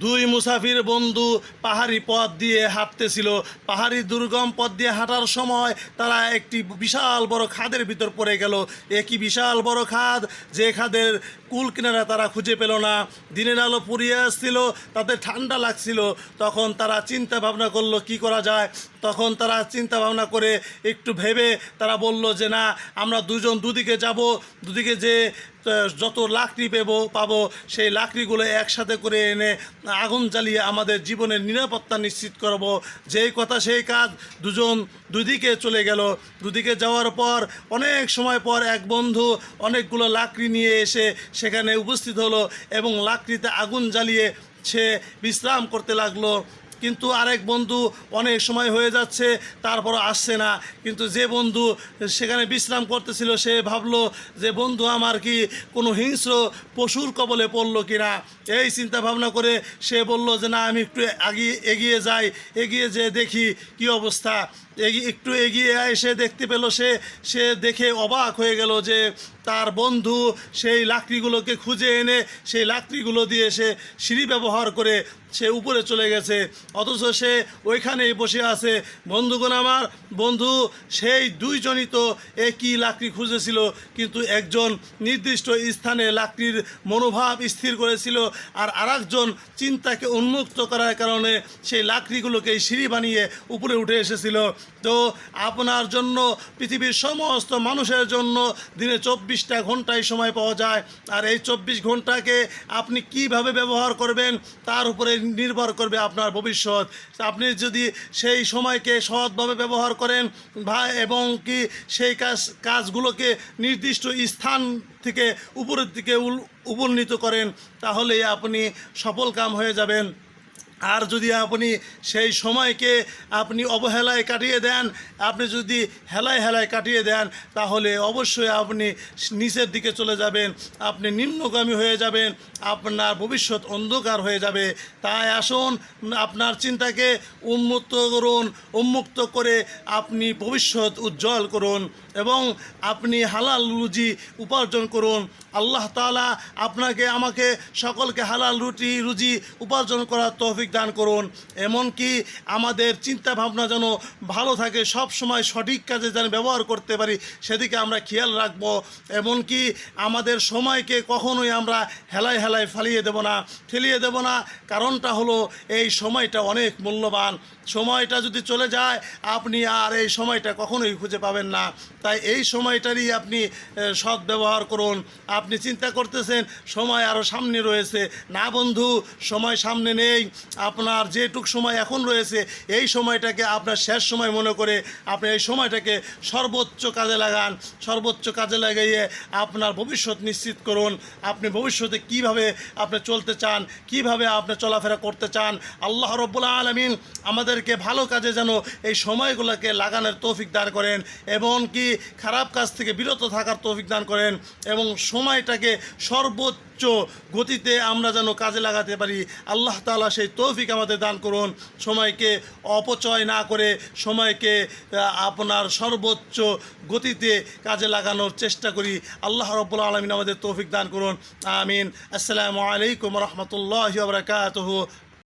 দুই মুসাফির বন্ধু পাহাড়ি পথ দিয়ে হাঁটতেছিল। পাহাড়ি দুর্গম পথ দিয়ে হাঁটার সময় তারা একটি বিশাল বড় খাদের ভিতর পড়ে গেল। একই বিশাল বড় খাদ? যে খাদের কুল কিনারা তারা খুঁজে পেল না। দিনের আলো পুড়িয়ে আসছিল তাদের ঠান্ডা লাগছিল। তখন তারা চিন্তা ভাবনা করল, কি করা যায়? তখন তারা চিন্তা ভাবনা করে একটু ভেবে তারা বলল যে, না, আমরা দুজন দুদিকে যাব, দুদিকে যে যত লাকড়ি পেবো, পাবো, সেই লাকড়িগুলো একসাথে করে এনে আগুন জ্বালিয়ে আমাদের জীবনের নিরাপত্তা নিশ্চিত করব। যেই কথা সেই কাজ দুজন দুদিকে চলে গেল। দুদিকে যাওয়ার পর, অনেক সময় পর এক বন্ধু অনেকগুলো লাকড়ি নিয়ে এসে সেখানে উপস্থিত হলো এবং লাকড়িতে আগুন জ্বালিয়ে সে বিশ্রাম করতে লাগল। কিন্তু আরেক বন্ধু অনেক সময় হয়ে যাচ্ছে তারপর আসছে না। কিন্তু যে বন্ধু সেখানে বিশ্রাম করতেছিল, সে ভাবলো যে, বন্ধু, আমার কি কোনো হিংস্র পশুর কবলে পড়ল কি না এই চিন্তা ভাবনা করে সে বলল যে, না, আমি একটু এগিয়ে এগিয়ে যাই, এগিয়ে যেয়ে দেখি কি অবস্থা। একটু এগিয়ে এসে দেখতে পেল সে সে দেখে অবাক হয়ে গেল যে তার বন্ধু সেই লাকড়িগুলোকে খুঁজে এনে সেই লাকড়িগুলো দিয়ে সে সিঁড়ি ব্যবহার করে সে উপরে চলে গেছে। অথচ সে ওইখানেই বসে আছে। বন্ধুগণ আমার, বন্ধু, সেই দুইজনই তো একই লাকড়ি খুঁজেছিল, কিন্তু একজন নির্দিষ্ট স্থানে লাকড়ির মনোভাব স্থির করেছিল আর আরেকজন চিন্তাকে উন্মুক্ত করার কারণে সেই লাকড়িগুলোকে সিঁড়ি বানিয়ে উপরে উঠে এসেছিল। তো আপনার জন্য পৃথিবীর সমস্ত মানুষের জন্য দিনে চব্বিশটা ঘন্টায় সময় পাওয়া যায়। আর এই চব্বিশ ঘন্টাকে আপনি কীভাবে ব্যবহার করবেন, তার উপরে নির্ভর করবে আপনার ভবিষ্যৎ। আপনি যদি সেই সময়কে সৎভাবে ব্যবহার করেন এবং কি সেই কাজ, কাজগুলোকে নির্দিষ্ট স্থান থেকে উপরের দিকে উপনীত করেন তাহলে আপনি সফল কাম হয়ে যাবেন। আর যদি আপনি সেই সময়কে আপনি অবহেলায় কাটিয়ে দেন, আপনি যদি হেলায় হেলায় কাটিয়ে দেন, তাহলে অবশ্যই আপনি নিচের দিকে চলে যাবেন, আপনি নিম্নগামী হয়ে যাবেন, আপনার ভবিষ্যৎ অন্ধকার হয়ে যাবে। তাই আসুন, আপনার চিন্তাকে উন্মুক্ত করুন, উন্মুক্ত করে আপনি ভবিষ্যৎ উজ্জ্বল করুন এবং আপনি হালাল রুজি উপার্জন করুন। আল্লাহ তাআলা আপনাকে, আমাকে সকলকে হালাল রুটি, রুজি উপার্জন করার তৌফিক দান করুন, এমনকি আমাদের চিন্তা ভাবনা যেন ভালো থাকে, সব সময় সঠিক কাজে যেন ব্যবহার করতে পারি, সেদিকে আমরা খেয়াল রাখব। এমনকি আমাদের সময়কে কখনোই আমরা হেলায় হেলায় ফালিয়ে দেব না ঠেলিয়ে দেব না। কারণটা হলো, এই সময়টা অনেক মূল্যবান। সময়টা যদি চলে যায়, আপনি আর এই সময়টা কখনোই খুঁজে পাবেন না। তাই এই সময়টারই আপনি সৎ ব্যবহার করুন। আপনি চিন্তা করতেছেন, সময় আরও সামনে রয়েছে। না বন্ধু, সময় সামনে নেই। আপনার যেটুক সময় এখন রয়েছে, এই সময়টাকে আপনার শেষ সময় মনে করে আপনি এই সময়টাকে সর্বোচ্চ কাজে লাগান। সর্বোচ্চ কাজে লাগিয়ে আপনার ভবিষ্যৎ নিশ্চিত করুন। আপনি ভবিষ্যতে কীভাবে আপনি চলতে চান, কীভাবে আপনি চলাফেরা করতে চান, আল্লাহ রব্বুল আলমিন আমাদেরকে ভালো কাজে যেন এই সময়গুলোকে লাগানোর তৌফিক দান করেন এবং কি খারাপ কাজ থেকে বিরত থাকার তৌফিক দান করেন এবং সময়টাকে সর্বোচ্চ গতিতে আমরা যেন কাজে লাগাতে পারি। আল্লাহ তাআলা সেই তৌফিক আমাদের দান করুন। সময়কে অপচয় না করে সময়কে আপনার সর্বোচ্চ গতিতে কাজে লাগানোর চেষ্টা করি। আল্লাহ রব্বুল আলমিন আমাদের তৌফিক দান করুন। আমিন। আসসালামু আলাইকুম রহমতুল্লাহ বরকাতহ।